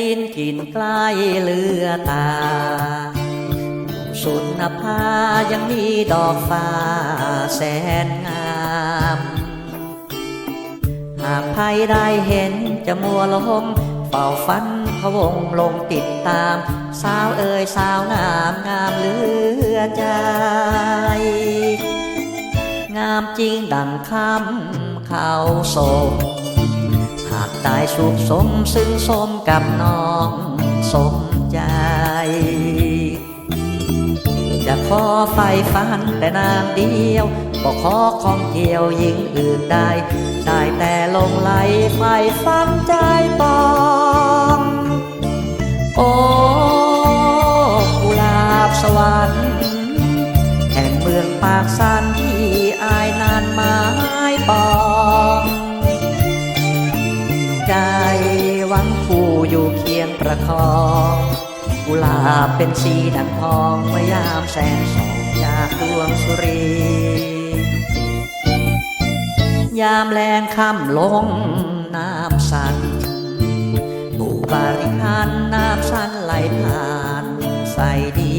ดินกินใกล้เลือตา สุนนภายังมีดอกฟ้าแสนงาม หากใครได้เห็นจะมัวลมเป่าฟันพะวงลงติดตาม สาวเอ่ยสาวงามงามเหลือใจ งามจริงดังคำเขาโศกหากได้สุขสมซึ่งสมกับน้องสมใจ จะขอไฟฟันแต่นางเดียวก็ขอของเกี่ยวหญิงอื่นได้ ได้แต่ลงไหลไฟฟันใจปองโอ้กุลาบสวรรค์แห่งเมืองปากสันที่อายนานไม้ปอง ประคองกุหลาบเป็นสีดังทองเมื่อยามแสงส่องจากดวงสุรี ยามแรงค่ำลงน้ำสันบูบาริคันน้ำสันไหลผ่านใสดี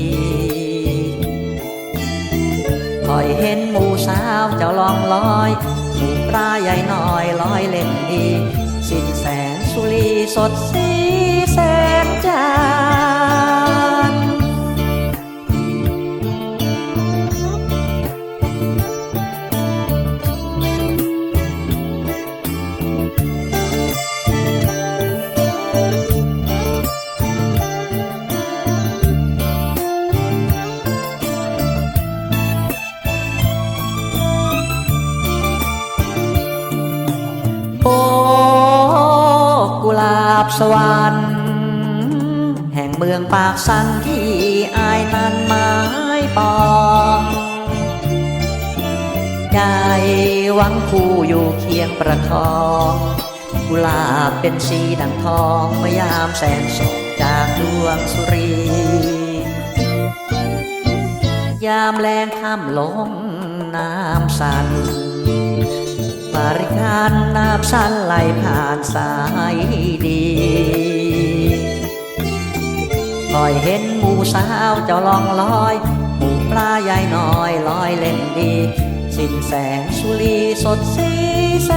คอยเห็นหมูสาวเจ้าลองลอยหมูปลาใหญ่น้อยลอยเล่นดี สิ้นแสง สุรีสดสีแสงจัน บสวรรค์แห่งเมืองปากสันที่อายนันไม้ปองใจหวังคู่อยู่เคียงประคองกุหลาบเป็นสีดังทองเมื่อยามแสงส่องจากดวงสุรี ยามแรงค่ำลงน้ำสัน บริการน้ำสันไหลผ่านสายดีคอยเห็นหมูสาวเจ้าลองลอย หมูปลาใหญ่น้อยลอยเล่นดี สิ้นแสงสุรีสดสีแส